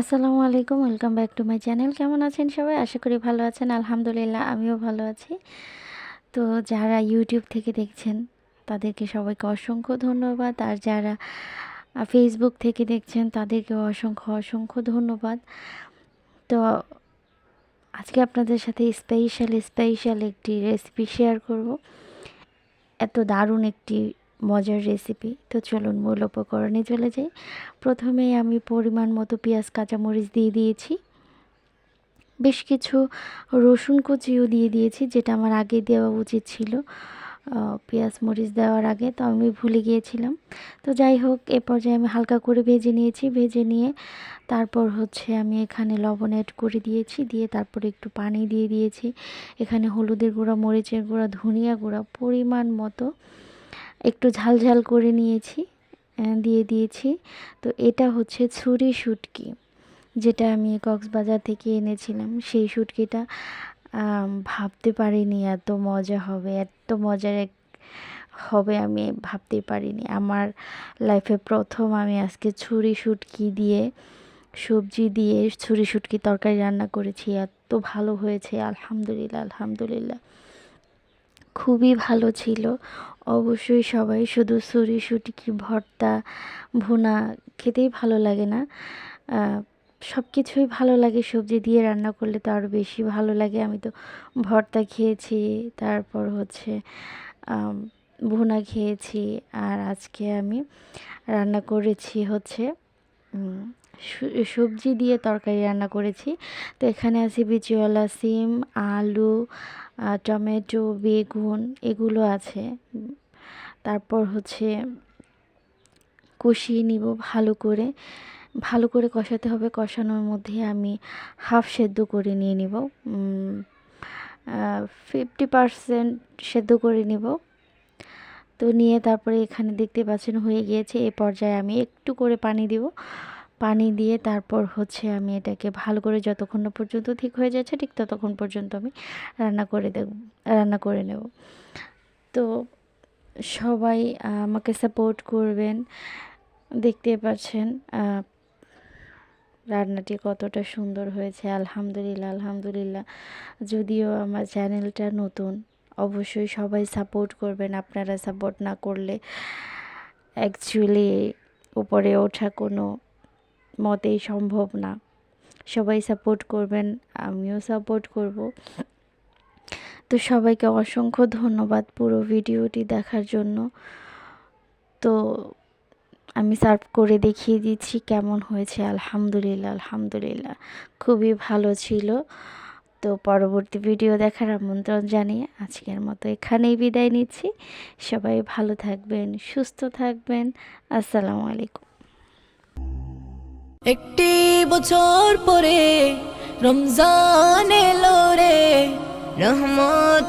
আসসালামু আলাইকুম, welcome back to my channel. কেমন আছেন সবাই? আশা করি ভালো আছেন। আলহামদুলিল্লাহ, আমিও ভালো আছি। তো যারা ইউটিউব থেকে দেখছেন, তাদেরকে সবাইকে অসংখ্য ধন্যবাদ। আর যারা ফেসবুক থেকে দেখছেন, তাদেরকেও অসংখ্য অসংখ্য ধন্যবাদ। তো আজকে আপনাদের সাথে স্পেশাল স্পেশাল একটি রেসিপি শেয়ার করব। এত দারুণ একটি মজার রেসিপি তো চলুন মূল উপকরণে চলে যাই। প্রথমেই আমি পরিমাণ মতো পেঁয়াজ, কাঁচামরিচ দিয়ে দিয়েছি। বেশ কিছু রসুন কুচিও দিয়ে দিয়েছি, যেটা আমার আগে দেওয়া উচিত ছিল। পেঁয়াজ, মরিচ দেওয়ার আগে, তো আমি ভুলে গিয়েছিলাম। তো যাই হোক, এ পর্যায়ে আমি হালকা করে ভেজে নিয়েছি। ভেজে নিয়ে তারপর হচ্ছে আমি এখানে লবণ অ্যাড করে দিয়েছি, দিয়ে তারপরে একটু পানি দিয়ে দিয়েছি। এখানে হলুদের গুঁড়া, মরিচের গুঁড়া, ধনিয়া গুঁড়া, পরিমাণ মতো একটু ঝাল ঝাল করে নিয়েছি দিয়ে দিয়েছি। তো এটা হচ্ছে ছুরি শুটকি, যেটা আমি কক্সবাজার থেকে এনেছিলাম। সেই শুটকিটা ভাবতে পারিনি এত মজা হবে, এত মজার এক হবে আমি ভাবতে পারিনি। আমার লাইফে প্রথম আমি আজকে ছুরি শুটকি দিয়ে, সবজি দিয়ে ছুরি শুটকি তরকারি রান্না করেছি। এত ভালো হয়েছে, আলহামদুলিল্লাহ আলহামদুলিল্লাহ। খুবই ভালো ছিল। অবশ্যই সবাই শুধু সুরি সুটকি ভর্তা, ভুনা খেতেই ভালো লাগে না। সব কিছুই ভালো লাগে, সবজি দিয়ে রান্না করলে তো আরও বেশি ভালো লাগে। আমি তো ভর্তা খেয়েছি, তারপর হচ্ছে ভুনা খেয়েছি, আর আজকে আমি রান্না করেছি হচ্ছে সবজি দিয়ে তরকারি রান্না করেছি। তো এখানে আছে বিচিওয়ালা সিম, আলু টমেটো, বেগুন এগুলো আছে। তারপর হচ্ছে কষিয়ে নিব ভালো করে। ভালো করে কষাতে হবে, কষানোর মধ্যে আমি হাফ সেদ্ধ করে নিয়ে নিব। ফিফটি পারসেন্ট সেদ্ধ করে নিব। তো নিয়ে তারপরে এখানে দেখতে পাচ্ছেন হয়ে গিয়েছে। এ পর্যায়ে আমি একটু করে পানি দিব। পানি দিয়ে তারপর হচ্ছে আমি এটাকে ভালো করে যতক্ষণ না পর্যন্ত ঠিক হয়ে যাচ্ছে, ঠিক ততক্ষণ পর্যন্ত আমি রান্না করে দেব, রান্না করে নেব। তো সবাই আমাকে সাপোর্ট করবেন। দেখতে পাচ্ছেন রান্নাটি কতটা সুন্দর হয়েছে। আলহামদুলিল্লাহ আলহামদুলিল্লাহ। যদিও আমার চ্যানেলটা নতুন, অবশ্যই সবাই সাপোর্ট করবেন। আপনারা সাপোর্ট না করলে অ্যাকচুয়ালি উপরে ওঠা কোনো মতেই সম্ভব না। সবাই সাপোর্ট করবেন, আমিও সাপোর্ট করব। তো সবাইকে অসংখ্য ধন্যবাদ পুরো ভিডিওটি দেখার জন্য। তো আমি সার্ভ করে দেখিয়ে দিচ্ছি কেমন হয়েছে। আলহামদুলিল্লাহ আলহামদুলিল্লাহ। খুবই ভালো ছিল। তো পরবর্তী ভিডিও দেখার আমন্ত্রণ জানিয়ে আজকের মতো এখানেই বিদায় নিচ্ছি। সবাই ভালো থাকবেন, সুস্থ থাকবেন। আসসালামু আলাইকুম। একটি বছর পরে রমজান এলো রে রহমত